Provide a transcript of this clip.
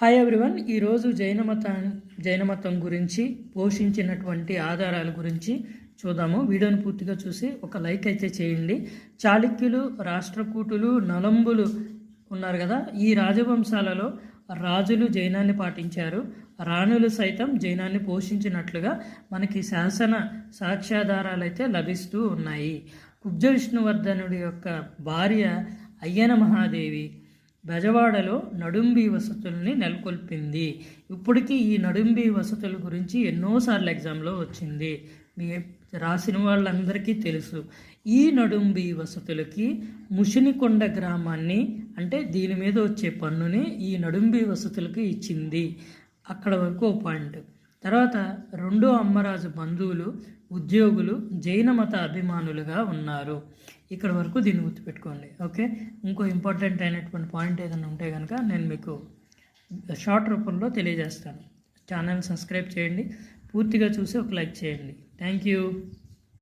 Hi everyone ఈరోజు జైన మతం జైన మతం గురించి పోషించినటువంటి ఆధారాల గురించి చూద్దాము. వీడియోని పూర్తిగా చూసి ఒక లైక్ అయితే చేయండి. చాళుక్యులు రాష్ట్రకూటులు నలంబులు ఉన్నారు కదా. ఈ రాజవంశాలలో రాజులు జైనాన్ని పాటించారు. రాణులు సైతం జైనాన్ని పోషించినట్లుగా మనకి శాసన సాక్ష్యాధారాలు అయితే లభిస్తూ ఉన్నాయి. కుబ్జ విష్ణువర్ధనుడి యొక్క భార్య అయ్యన మహాదేవి బెజవాడలో నడుంబి వసతుల్ని నెలకొల్పింది. ఇప్పటికీ ఈ నడుంబి వసతుల గురించి ఎన్నోసార్లు ఎగ్జామ్లో వచ్చింది. మీ రాసిన వాళ్ళందరికీ తెలుసు. ఈ నడుంబి వసతులకి ముషినికొండ గ్రామాన్ని అంటే దీని మీద వచ్చే పన్నుని ఈ నడుంబి వసతులకి ఇచ్చింది. అక్కడ వరకు ఓ పాయింట్. తర్వాత రెండో అమ్మరాజు బంధువులు ఉద్యోగులు జైన మత అభిమానులుగా ఉన్నారు. ఇక్కడ వరకు దీన్ని గుర్తుపెట్టుకోండి. ఓకే? ఇంకో ఇంపార్టెంట్ అయినటువంటి పాయింట్ ఏదైనా ఉంటే కనుక నేను మీకు షార్ట్ రూపంలో తెలియజేస్తాను. ఛానల్ సబ్స్క్రైబ్ చేయండి. పూర్తిగా చూసి ఒక లైక్ చేయండి. Thank you.